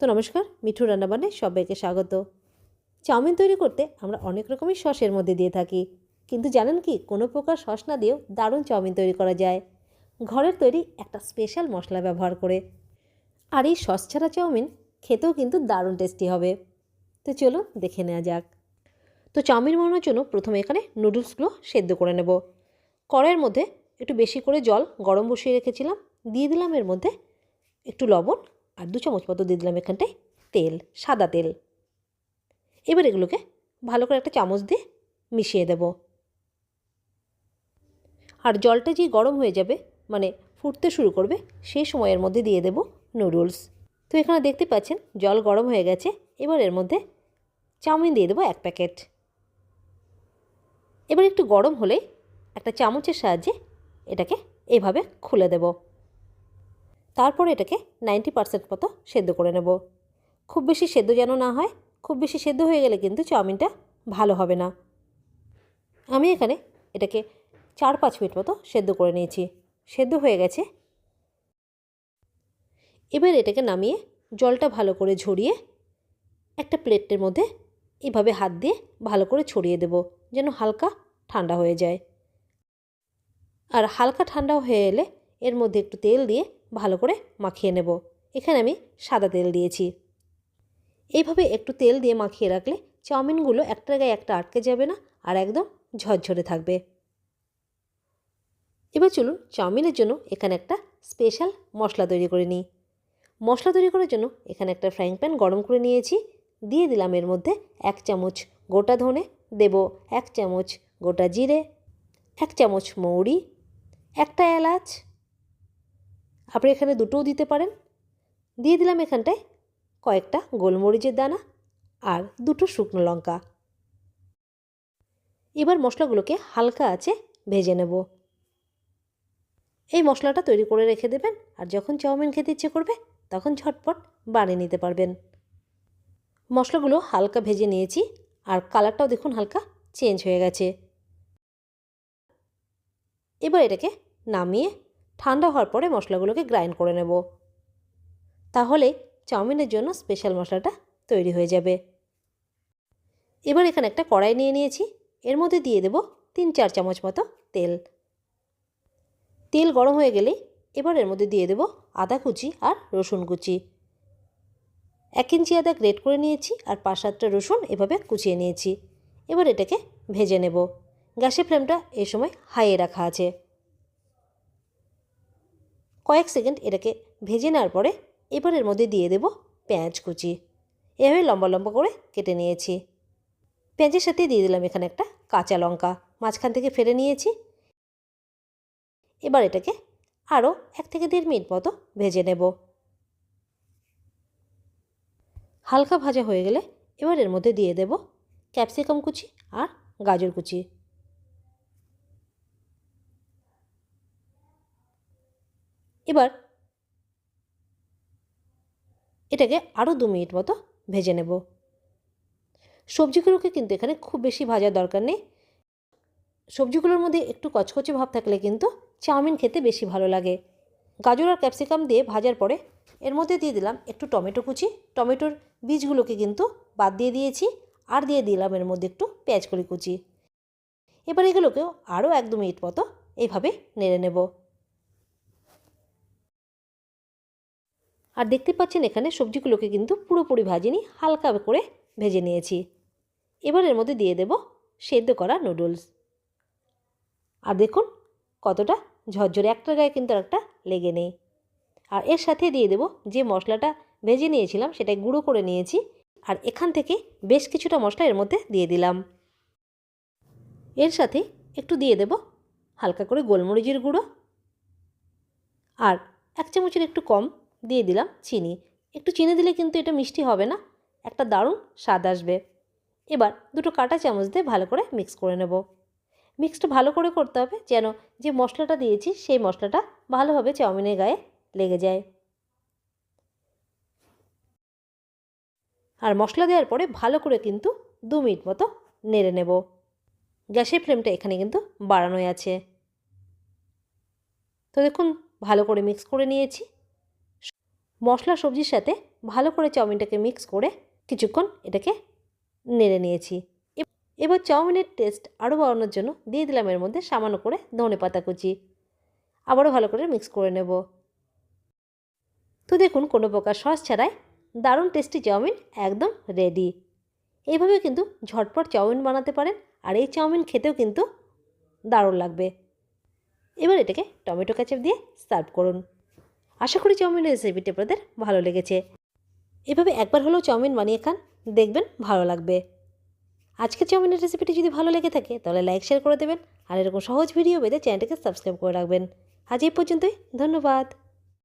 তো নমস্কার, মিঠু রান্নাবান্নে সবাইকে স্বাগত। চাউমিন তৈরি করতে আমরা অনেক রকমের সসের মধ্যে দিয়ে থাকি। কিন্তু জানেন কি, কোনো প্রকার সস না দিয়েও দারুণ চাউমিন তৈরি করা যায়। ঘরের তৈরি একটা স্পেশাল মশলা ব্যবহার করে। আর এই সস ছাড়া চাউমিন খেতেও কিন্তু দারুণ টেস্টি হবে। তো চলো দেখে নেওয়া যাক। তো চাউমিন বানানোর জন্য প্রথমে এখানে নুডলসগুলো সেদ্ধ করে নেব। কড়াইয়ের মধ্যে একটু বেশি করে জল গরম বসিয়ে রেখেছিলাম। দিয়ে দিলাম এর মধ্যে একটু লবণ আর দু চামচ মতো দিয়ে দিলাম এখানটায় তেল, সাদা তেল। এবার এগুলোকে ভালো করে একটা চামচ দিয়ে মিশিয়ে দেব। আর জলটা যে গরম হয়ে যাবে মানে ফুটতে শুরু করবে, সেই সময়ের মধ্যে দিয়ে দেব নুডলস তো এখানে দেখতে পাচ্ছেন, জল গরম হয়ে গেছে। এবার এর মধ্যে চাউমিন দিয়ে দেবো এক প্যাকেট। এবার একটু গরম হলে একটা চামচের সাহায্যে এটাকে এভাবে খুলে দেব। তারপর এটাকে নাইনটি পার্সেন্ট মতো সেদ্ধ করে নেব। খুব বেশি সেদ্ধ যেন না হয়, খুব বেশি সেদ্ধ হয়ে গেলে কিন্তু চাউমিনটা ভালো হবে না। আমি এখানে এটাকে চার পাঁচ মিনিট মতো সেদ্ধ করে নিয়েছি। সেদ্ধ হয়ে গেছে। এবার এটাকে নামিয়ে জলটা ভালো করে ঝরিয়ে একটা প্লেটের মধ্যে এভাবে হাত দিয়ে ভালো করে ছড়িয়ে দেব, যেন হালকা ঠান্ডা হয়ে যায়। আর হালকা ঠান্ডা হয়ে এলে এর মধ্যে একটু তেল দিয়ে ভালো করে মাখিয়ে নেব। এখানে আমি সাদা তেল দিয়েছি। এইভাবে একটু তেল দিয়ে মাখিয়ে রাখলে চাউমিনগুলো একটা গায়ে একটা আটকে যাবে না আর একদম ঝরঝরে থাকবে। এবার চলুন চাউমিনের জন্য এখানে একটা স্পেশাল মশলা তৈরি করে নিই। মশলা তৈরি করার জন্য এখানে একটা ফ্রাইং প্যান গরম করে নিয়েছি। দিয়ে দিলাম এর মধ্যে এক চামচ গোটা ধনে দেব, এক চামচ গোটা জিরে, এক চামচ মৌরি, একটা এলাচ আপনি এখানে দুটোও দিতে পারেন। দিয়ে দিলাম এখানটায় কয়েকটা গোলমরিচের দানা আর দুটো শুকনো লঙ্কা। এবার মশলাগুলোকে হালকা আছে ভেজে নেব। এই মশলাটা তৈরি করে রেখে দেবেন আর যখন চাউমিন খেতে ইচ্ছে করবে তখন ঝটপট বানিয়ে নিতে পারবেন। মশলাগুলো হালকা ভেজে নিয়েছি আর কালারটাও দেখুন হালকা চেঞ্জ হয়ে গেছে। এবার এটাকে নামিয়ে ঠান্ডা হওয়ার পরে মশলাগুলোকে গ্রাইন্ড করে নেব। তাহলে চাউমিনের জন্য স্পেশাল মশলাটা তৈরি হয়ে যাবে। এবার এখানে একটা কড়াই নিয়ে নিয়েছি। এর মধ্যে দিয়ে দেব তিন চার চামচ মতো তেল। তেল গরম হয়ে গেলে এবার এর মধ্যে দিয়ে দেব আদা কুচি আর রসুন কুচি। এক ইঞ্চি আদা গ্রেট করে নিয়েছি আর পাঁচ সাতটা রসুন এভাবে কুচিয়ে নিয়েছি। এবার এটাকে ভেজে নেব। গ্যাসের ফ্লেমটা এই সময় হাইয়ে রাখা আছে। কয়েক সেকেন্ড এটাকে ভেজে নেওয়ার পরে এবার এর মধ্যে দিয়ে দেব পেঁয়াজ কুচি। এভাবে লম্বা লম্বা করে কেটে নিয়েছি। পেঁয়াজের সাথে দিয়ে দিলাম এখানে একটা কাঁচা লঙ্কা। মাঝখান থেকে ফেলে নিয়েছি। এবার এটাকে আরও এক থেকে দেড় মিনিট মতো ভেজে নেব। হালকা ভাজা হয়ে গেলে এবার এর মধ্যে দিয়ে দেব ক্যাপসিকাম কুচি আর গাজর কুচি। এবার এটাকে আরও দু মিনিট মতো ভেজে নেব। সবজিগুলোকে কিন্তু এখানে খুব বেশি ভাজার দরকার নেই। সবজিগুলোর মধ্যে একটু কচকচে ভাব থাকলে কিন্তু চাউমিন খেতে বেশি ভালো লাগে। গাজর আর ক্যাপসিকাম দিয়ে ভাজার পরে এর মধ্যে দিয়ে দিলাম একটু টমেটো কুচি। টমেটোর বীজগুলোকে কিন্তু বাদ দিয়ে দিয়েছি আর দিয়ে দিলাম এর মধ্যে একটু পেঁয়াজ কলি কুচি। এবার এগুলোকেও আরও এক দু মিনিট মতো এইভাবে নেড়ে নেব। আর দেখতে পাচ্ছেন এখানে সবজিগুলোকে কিন্তু পুরোপুরি ভাজিনি, হালকা করে ভেজে নিয়েছি। এবার এর মধ্যে দিয়ে দেব সেদ্ধ করা নুডলস আর দেখুন কতটা ঝরঝরে, একটা গায়ে কিন্তু একটা লেগে নেই। আর এর সাথে দিয়ে দেব যে মশলাটা ভেজে নিয়েছিলাম সেটা গুঁড়ো করে নিয়েছি, আর এখান থেকে বেশ কিছুটা মশলা এর মধ্যে দিয়ে দিলাম। এর সাথে একটু দিয়ে দেব হালকা করে গোলমরিচের গুঁড়ো। আর এক চামচের একটু কম দিয়ে দিলাম চিনি। একটু চিনি দিলে কিন্তু এটা মিষ্টি হবে না। একটা দারুণ স্বাদ আসবে। এবার দুটো কাটা চামচ দিয়ে ভালো করে মিক্স করে নেব। মিক্সটা ভালো করে করতে হবে যেন যে মশলাটা দিয়েছি সেই মশলাটা ভালোভাবে চাউমিনের গায়ে লেগে যায়। আর মশলা দেওয়ার পরে ভালো করে কিন্তু দু মিনিট মতো নেড়ে নেব। গ্যাসের ফ্লেমটা এখানে কিন্তু বাড়ানোই আছে। তো দেখুন, ভালো করে মিক্স করে নিয়েছি। মশলা সবজির সাথে ভালো করে চাউমিনটাকে মিক্স করে কিছুক্ষণ এটাকে নেড়ে নিয়েছি। এবার চাউমিনের টেস্ট আরও বাড়ানোর জন্য দিয়ে দিলাম এর মধ্যে সামান্য করে ধনে পাতা কুচি। আবারও ভালো করে মিক্স করে নেব। তো দেখুন, কোনো প্রকার সস ছাড়াই দারুণ টেস্টি চাউমিন একদম রেডি। এইভাবে কিন্তু ঝটপট চাউমিন বানাতে পারেন আর এই চাউমিন খেতেও কিন্তু দারুণ লাগবে। এবার এটাকে টমেটো কেচাপ দিয়ে সার্ভ করুন। আশা করি চাউমিনের রেসিপিটি আপনাদের ভালো লেগেছে। এভাবে একবার হলেও চাউমিন বানিয়ে খান, দেখবেন ভালো লাগবে। আজকে চাউমিনের রেসিপিটি যদি ভালো লেগে থাকে, তাহলে লাইক শেয়ার করে দেবেন, আর এরকম সহজ ভিডিও পেতে চ্যানেলটিকে সাবস্ক্রাইব করে রাখবেন। আজ এই পর্যন্তই, ধন্যবাদ।